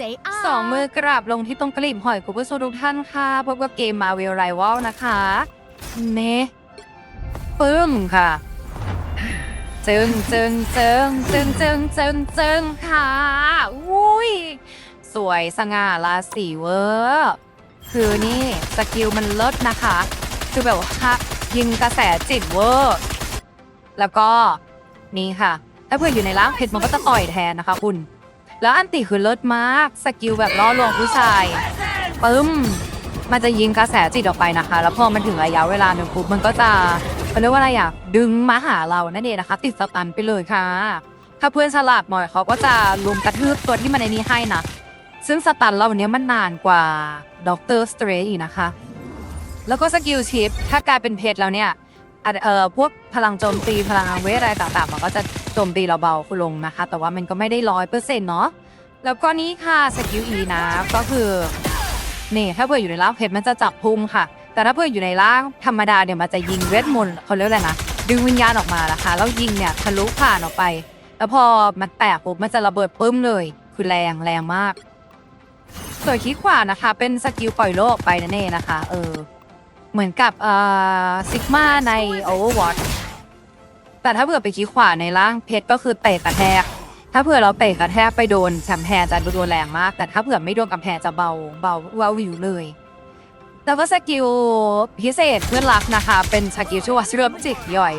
say I. สองมือกราบลงที่ตรงกลีบหอยคุณผู้ชมทุกท่านค่ะ พบกับเกมมาเวลไรวลนะคะเนปึ้งค่ะ จึงจึงจึงจึงจึงจึงจึงค่ะ อุ้ย สวยสง่าราศีเวอร์คือนี่สกิลมันเลิศนะคะ คือแบบว่ายิงกระแสจิตเวอร์ แล้วก็นี่ค่ะ ถ้าเพื่อนอยู่ในร่างเพชรมันก็จะต่อยแทนนะคะคุณ แล้วอันติคือเลิศมาก สกิลแบบล่อลวงผู้ชายปึ้ม มันจะยิงกระแสจิตออกไปนะคะ แล้วพอมันถึงระยะเวลาหนึ่งปุ๊บมันก็จะเขาเรียกว่าอะไรอะดึงมาหาเรานั่นเองนะคะ ติดสตันไปเลยค่ะ ถ้าเพื่อนฉลาดหน่อยเขาก็จะลุมกระทืบตัวที่มันในนี้ให้นะซึ่งสตันเราเนี้ยมันนานกว่าด็อกเตอร์สเตรอีกนะคะ แล้วก็สกิลชิปถ้ากลายเป็นเพชรแล้วเนี่ยเอ่อพวกพลังโจมตีพลังเวทอะไรต่างๆมันก็จะ โจมตีเราเบาคุลงนะคะ แต่ว่ามันก็ไม่ได้ร้อยเปอร์เซ็นต์เนาะแล้วก็นี่ค่ะสกิล E นะก็คือนี่ถ้าเพื่ออยู่ในร่างเพชรมันจะจับพุ่งค่ะ แต่ถ้าเพื่ออยู่ในร่างธรรมดาเนี่ยมันจะยิงเวทมนต์เขาเรียกอะไรนะดึงวิญญาณออกมานะคะแล้วยิงเนี่ยทะลุผ่านออกไป แล้วพอมันแตกปุ๊บมันจะระเบิดปึ้มเลย คือแรงแรงมากส่วนคลิกขวานะคะ เป็นสกิลปล่อยโลกไปนั่นเองนะคะ เออ เหมือนกับเอ่อซิกมาใน Overwatch แต่ถ้าเผื่อไปคลิกขวาในร่างเพชรก็คือเตะกระแทก ถ้าเผื่อเราเตะกระแทกไปโดนแชมแพรจะโดนแรงมาก แต่ถ้าเผื่อไม่โดนกำแพงจะเบาเบาเบาวิวเลย แต่ว่าสกิลพิเศษเพื่อนรักนะคะ เป็นสกิลชื่อว่าเชื่อมจิกย่อย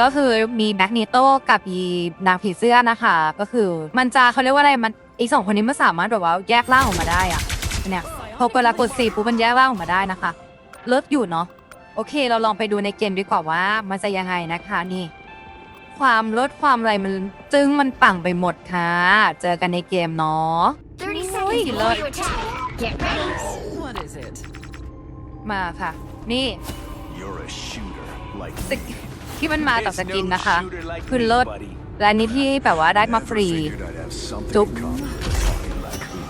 ก็คือมีแมกนีโตกับอีนางผีเสื้อนะคะ ก็คือมันจะเขาเรียกว่าอะไรมันอีกสองคนนี้มันสามารถแบบว่าแยกร่างออกมาได้อะเนี่ยพอเวลากดสี่ปุ๊บมันแยกร่างออกมาได้นะคะ เลิศอยู่เนาะโอเค เราลองไปดูในเกมดีกว่าว่ามันจะยังไงนะคะนี่ ความลดความอะไรมันจึงมันปังไปหมดค่ะ เจอกันในเกมเนาะ30 Oi, seconds before look. you attack. Get ready. What is it? มาค่ะ นี่ You're a shooter like สกที่มันมากับ There's สกิน no นะคะ shooter like คือ me, เลิศ buddy. และอันนี้ที่แบบว่าได้มาฟ Never รี figured I'd have something Jup. in common with a fucking raccoon.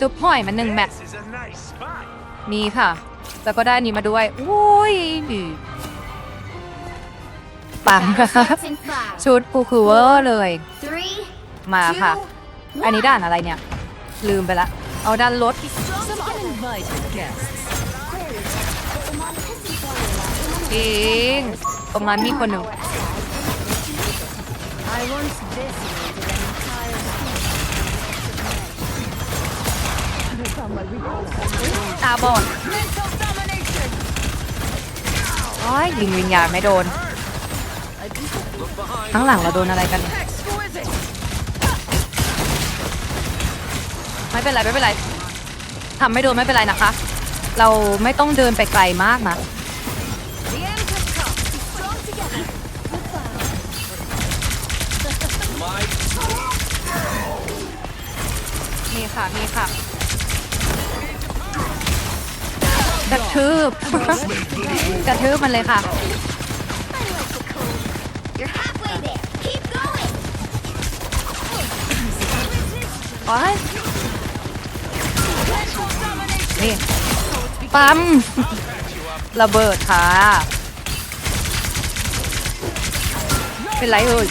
จุ๊บพ่อยมันหนึ่งแมตช์ This is a nice spot. นี่ค่ะ แล้วก็ได้อันนี้มาด้วยอุ้ย ปังค่ะ starts in five, ชุดกูคือเวอร์เลย มาค่ะ อันนี้ด่านอะไรเนี่ย ลืมไปละ เอาด้านรถจริงตรงนั้นมีคนหนึ่งตาบอดโอ้ยยิงวิญญาณไม่โดน ข้างหลังเราโดนอะไรกันเนี่ยไม่เป็นไรไม่เป็นไรทำไม่โดนไม่เป็นไรนะคะ เราไม่ต้องเดินไปไกลมากนะ The end has come. Be strong together. นี่ค่ะนี่ค่ะกระทืบกระทืบมันเลยค่ะ You're halfway there. Keep going. โอ้ยนี่ ปั๊ม ระเบิดค่ะ เป็นไรเอ่ย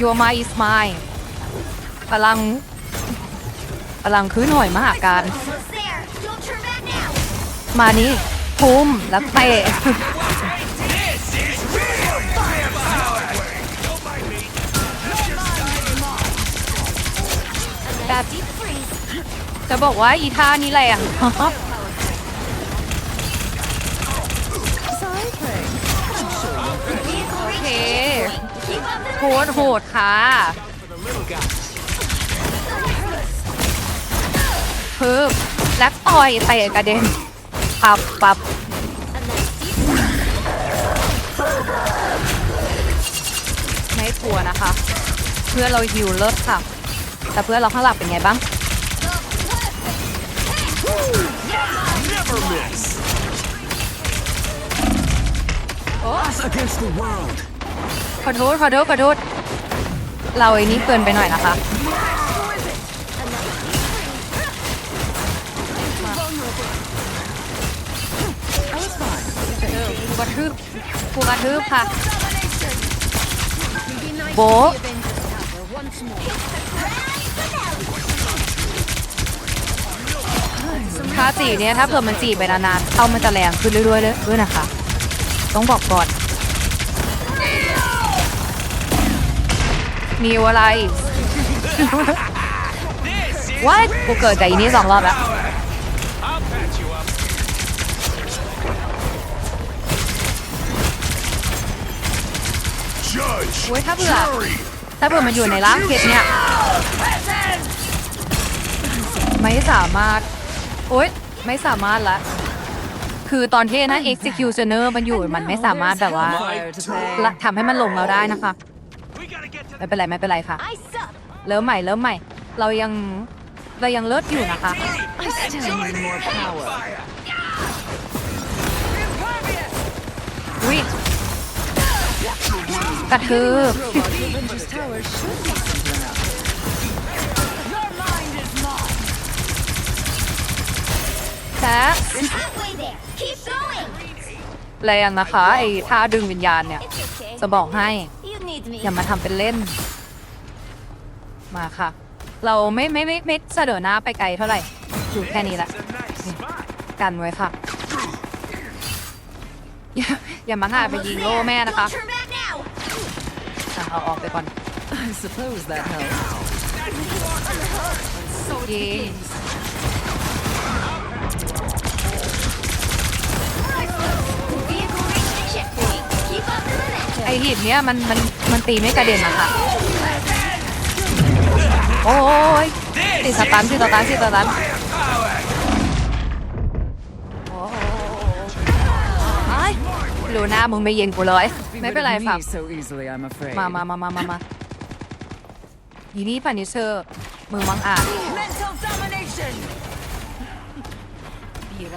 Your mind is mine พลังพลังคืนหอยมหาการ Almost there. Don't turn back now. มานี่ภูมิแล้วเตะ จะบอกว่าอีท่านี้แรง Vehicle โอเคโคตรโหดค่ะเพิ่มและต่อยเตะกระเด็นปับปับไม่กลัวนะคะ เพื่อเราหิวเลิศค่ะ แต่เพื่อเราข้างหลังเป็นไงบ้าง ขอโทษขอโทษขอโทษ เราไอ้นี้เกินไปหน่อยนะคะ กูกระทืบกูกระทืบค่ะ โบถ้าจีเนี่ยถ้าเผื่อมันจีไปนานๆเอามันจะแรงขึ้นเรื่อยๆเลยด้วยนะคะ ต้องบอกก่อน มีอะไรว่ากูเกิดกับอีนี่สองรอบแล้วโอ้ยถ้าเผื่อถ้าเผื่อมันอยู่ในร่างเพชรเนี่ย ไม่สามารถ โอ๊ย ไม่สามารถละ คือตอนที่นะ executioner มันอยู่มันไม่สามารถแบบว่าละทำให้มันลงเราได้นะคะ We gotta get to ไม่เป็นไรไม่เป็นไรค่ะ I suck. เริ่มใหม่เริ่มใหม่ เรายังเรายังเลิศอยู่นะคะ I still need more power. วิกระทืบ Robot Avengers Tower should be simple enough. แท้ We're halfway there. Keep going. แรงนะคะไอ้ท่าดึงวิญญาณเนี่ย It's okay. จะบอกให้ You need me. อย่ามาทำเป็นเล่น มาค่ะ เราไม่ไม่ไม่ไม่เสนอหน้าไปไกลเท่าไหร่อยู่แค่นี้ละ It's a nice spot. กันไว้ค่ะ อย่าอย่ามาง่าไปยิงโล่แม่นะคะ Don't turn back now. อะเอาออกไปก่อน I suppose that helps. ยิง หินเนี้ยมันมันมันตีไม่กระเด็นนะคะโอ้ยติดสตันติดสตันติดสตันโอ้ยรู้หน้ามึงไม่เย็นกูเลย Be ไม่เป็น rid ไร of ฝาก me so easily, I'm afraid. มามามามามามายีนี่พันิเชอร์มือมังอาจ Mental domination. มีอะไร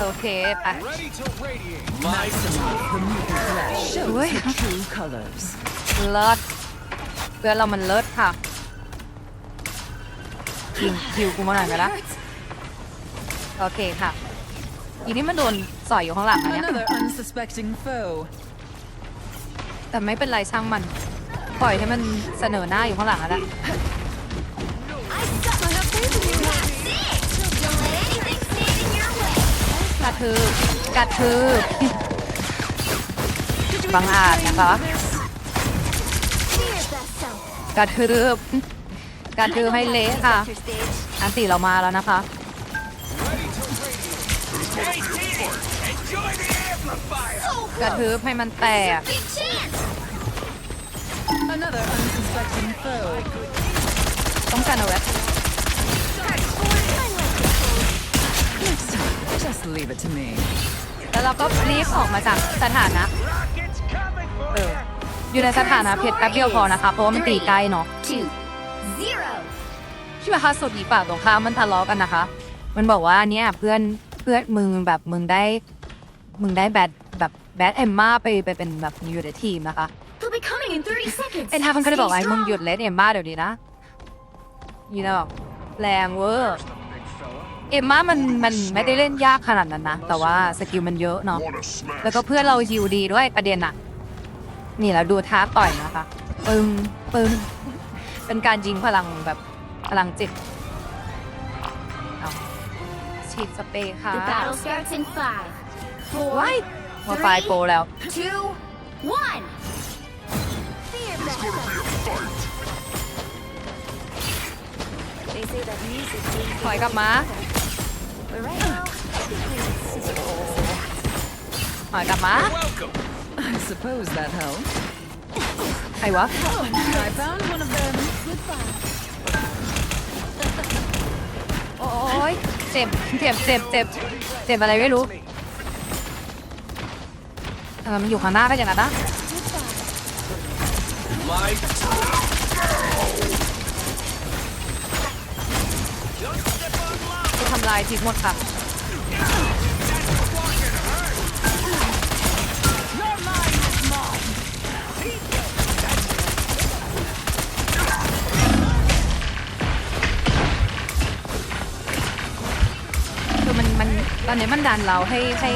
โอเคไป Ready to radiate. Maximize the mutant flesh shows Ui. the true colors. เลิศเพื่อนเรามันเลิศค่ะยิงคิวกูมาหน่อยก็ได้โอเคค่ะอีนี่มันโดนสอยอยู่ข้างหลังอันเนี้ย Another unsuspecting foe. แต่ไม่เป็นไรช่างมัน ปล่อยให้มันเสนอหน้าอยู่ข้างหลังแล้ว ระทืบกระทืบบังอาจนะคะกระทืบกระทืบให้เละค่ะ อันตีเรามาแล้วนะคะกระทืบให้มันแตกต้องการเอาไว็ leave it to me. แล้วเราก็รีบออกมาจากสถานะ Rockets coming for เออ you. อยู่ในสถานะเพชรแป๊บเดียวพอนะคะเพราะว่ามันตีใกล้เนาะ Two. Zero. ที่มาคาสุดอีป่าตรงข้ามมันทะเลาะกันนะคะ มันบอกว่าเนี่ยเพื่อนเพื่อนมึงแบบมึงได้ มึงได้แบดแบบแบดเอมมาไปไปเป็นแบบอยู่ในทีมนะคะ They'll be coming in 30 seconds. ไอ้ทามันก็เลยบอกว่า Stay ไอ้มึง strong. หยุดเล่นเอมมาเดี๋ยวนี้นะ ยีนบอกแรงเวอร์ เอมมามันมันไม่ได้เล่นยากขนาดนั้นนะ แต่ว่าสกิลมันเยอะเนาะ Wanna smash? แล้วก็เพื่อนเราฮิวดีด้วยประเด็นอะนี่แล้วดูท้าต่อยนะคะปึ้งปึ้งเป็นการยิงพลังแบบพลังจิตเอาฉีดสเปรย์ค่ะ The battle starts in five, four, ว้ายมาไฟโปรแล้ว two, one. ถอยกลับมา But right now, everything's ถอยกลับมา Welcome. I suppose that helps. ใครวะ I found one of them. โอ้ยเจ็บ เจ็บ เจ็บ เจ็บ เจ็บอะไรไม่รู้เออมันอยู่ข้างหน้าก็อย่างนั้นนะ จะทำลายทิ้งหมดค่ะคือมันมันตอนนี้มันดันเราให้ให้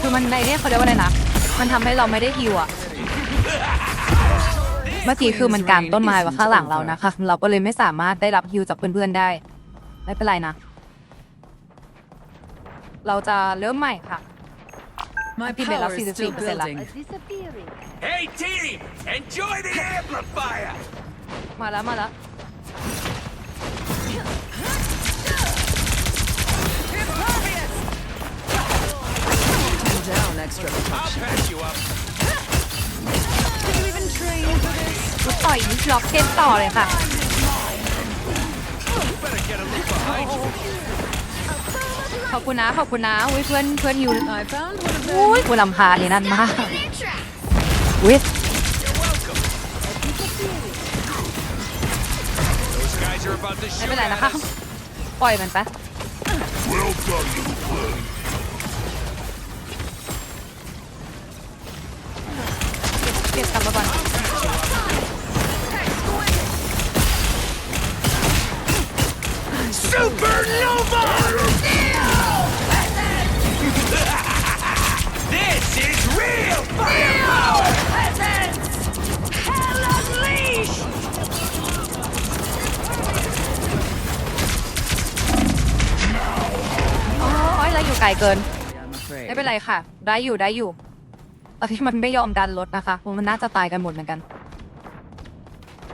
คือมันในเนี่ยเขาเรียกว่าอะไรนะมันทำให้เราไม่ได้ฮิวอะ มื่อกี้คือมันกางต้นไม้ไว้ข้างหลังเรานะคะ เราก็เลยไม่สามารถได้รับฮิวจากเพื่อนๆได้ ไม่เป็นไรนะ เราจะเริ่มใหม่ค่ะ My Happy Bella power is still 44% lah. building. Disappearing. Hey, team! Enjoy the amplifier! มาแล้วมาแล้ว ล็อกเกมต่อเลยค่ะ ขอบคุณนะ ขอบคุณนะอุ้ยเพื่อนเพื่อนอยู่อยอุ้ยกูลำพาเลยนั่นมากอุ้ยไม่เป็นไรนะคะ ปล่อยมันไป เราอยู่ไกลเกิน I'm afraid. ไม่เป็นไรค่ะ ได้อยู่ได้อยู่ตอนที่มันไม่ยอมดันรถนะคะมันน่าจะตายกันหมดเหมือนกัน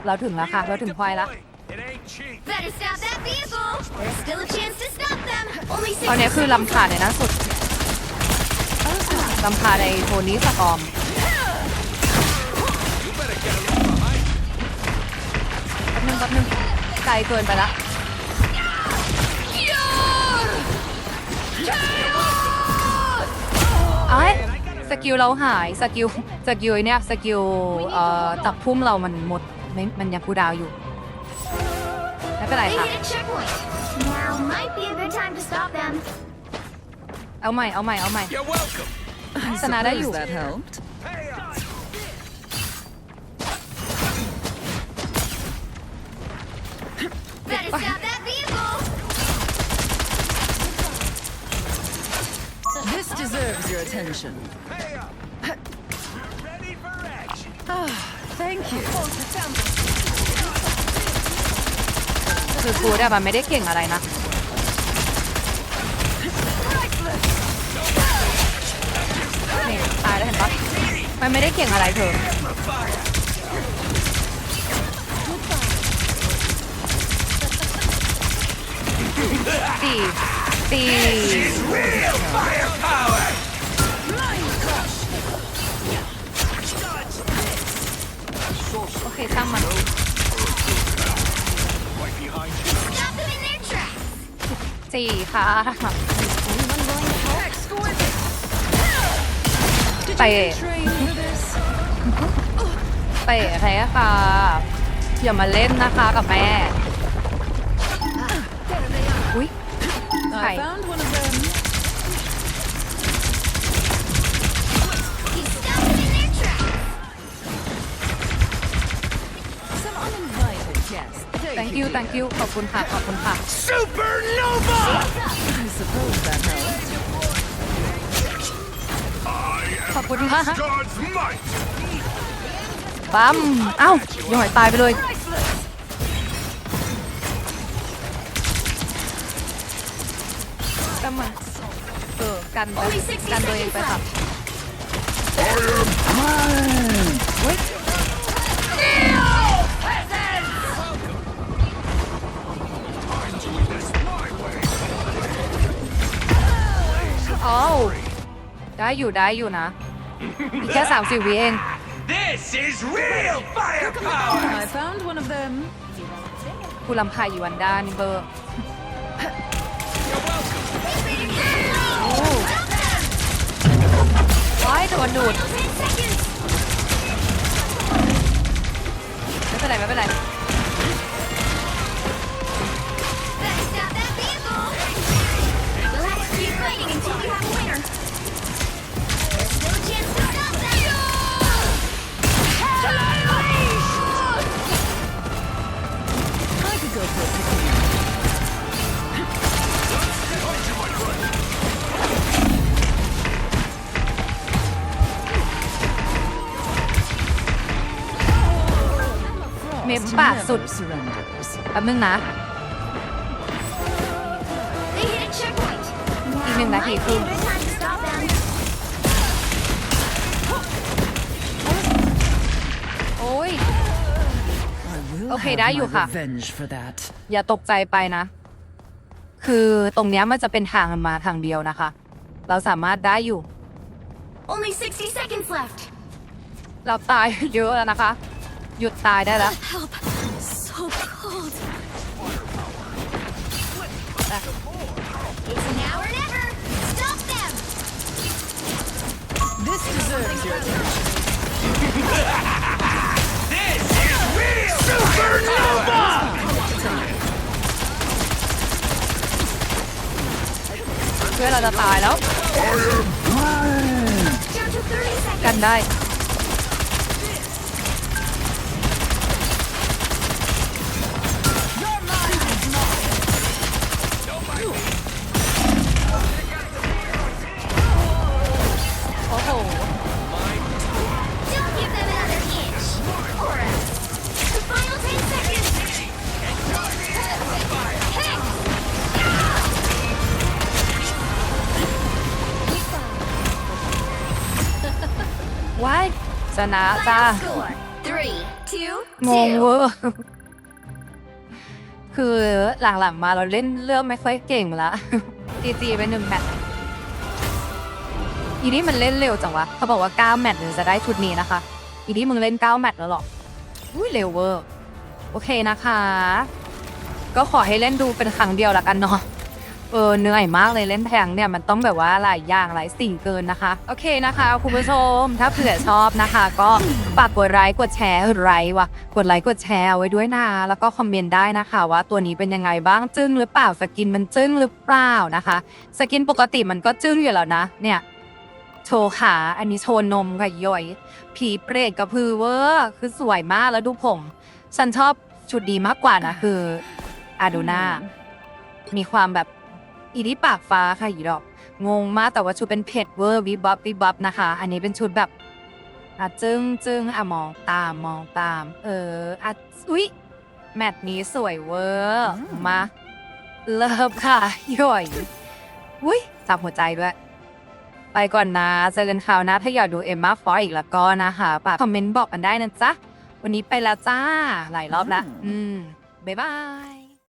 เราถึงแล้วค่ะ เราถึงควายแล้ว It ain't cheap. Better stop that vehicle. There's still a chance to stop them. Only ตอนนี้ six. คือลำขาในหน้าสุดลำขาในโทนี้สกอม You better get a look behind you. แป๊บนึงแป๊บนึงไกลเกินไปละเอ้ย สกิลเราหายสกิลสกิลไอ้เนี่ยสกิลเอ่อจับพุ่มเรามันหมดไม่มันยังคูลดาวน์อยู่ไม่เป็นไร They ค่ะ hit a checkpoint. Now might be a good time to stop them. เอาใหม่เอาใหม่เอาใหม่ You're welcome. I ชนะได้อยู่ suppose that helped. Attention. Ready for action. Ah, thank you. คือกูได้แบบไม่ได้เก่งอะไรนะ นี่ตายแล้วเห็นปะมันไม่ได้เก่งอะไรเธอ ตีตี เคช่างมันสี่ค่ะเตะเตะแท้ค่ะ อย่ามาเล่นนะคะกับแม่อุ้ยไข่ you thank you ขอบคุณค่ะ ขอบคุณค่ะ Supernova! I suppose that helped. ขอบคุณค่ะ God's might! ปั๊มเอ้ายังหอยตายไปเลยก็มันเออ กันไป Only 60กันตัวเอง seconds ไปค่ะ left. เฮ้ อาได้อยู่ได้อยู่นะอีกแค่30วิเอง This is real firepower! I found one of them. กูลำพายอยู่วันด้านี่เบอร์ว้ายโดนดูด Ten seconds. ไม่เป็นไรไม่เป็นไร ม Destiny ปากสุด never surrenders. แป๊บนึงนะ They hit a checkpoint. อีกหนึ่งนาทีครึ่ง Good time to stop them. โอ้ย I will Okay, have ได้ my อยู่ค่ะ revenge for that. อย่าตกใจไปนะ คือตรงเนี้ยมันจะเป็นทางมาทางเดียวนะคะ เราสามารถได้อยู่ Only 60 seconds left. เราตายเยอะแล้วนะคะ หยุดตายได้แล้ว Help. So cold. It's now or never. Stop them. This deserves your This is real supernova! เพื่อนเราจะตายแล้ว Down to 30 seconds. กันได้ นะจ้า Final score. Three, two, งง two. เวอร์คือหลังๆมาเราเล่นเรื่องไม่ค่อยเก่งละจีจีไปหนึ่งแมตช์อีนี่มันเล่นเร็วจังวะ เขาบอกว่า 9 แมตช์ถึงจะได้ชุดนี้นะคะ อีนี่มึงเล่น 9 แมตช์แล้วเหรออุ้ยเร็วเวอร์ โอเคนะคะ ก็ขอให้เล่นดูเป็นครั้งเดียวละกันเนาะเออเหนื่อยมากเลยเล่นแทงเนี่ยมันต้องแบบว่าหลายอย่างหลายสิ่งเกินนะคะ โอเคนะคะคุณผู้ชม ถ้าเผื่อชอบนะคะ ก็ฝากกดไลค์กดแชร์ไลค์ว่ะกดไลค์กดแชร์เอาไว้ด้วยนะแล้วก็คอมเมนต์ได้นะคะ ว่าตัวนี้เป็นยังไงบ้างจึ้งหรือเปล่าสกินมันจึ้งหรือเปล่านะคะ สกินปกติมันก็จึ้งอยู่แล้วนะ เนี่ยโชว์ขาอันนี้โชว์นมค่ะย่อย ผีเปรตกระพือเวอร์คือสวยมากแล้วดูผมฉันชอบชุดดีมากกว่านะคืออาดูน่ามีความแบบ อีนี่ปากฟ้าค่ะอีดอก งงมากแต่ว่าชุดเป็นเผ็ดเวอร์วิบบับวิบบับนะคะ อันนี้เป็นชุดแบบอะจึ้งจึ้งอะมองตามมองตาม เอออะอุ๊ยแมทนี้สวยเวอร์อืมมาเลิฟค่ะย่อยอุ้ยจับหัวใจด้วย ไปก่อนนะเจอกันคราวหน้าถ้าอยากดูเอมมาฟอร์อีกแล้วก็นะคะฝากคอมเมนต์บอกกันได้นะจ๊ะ วันนี้ไปแล้วจ้า หลายรอบแล้วอืมอืม บ๊ายบาย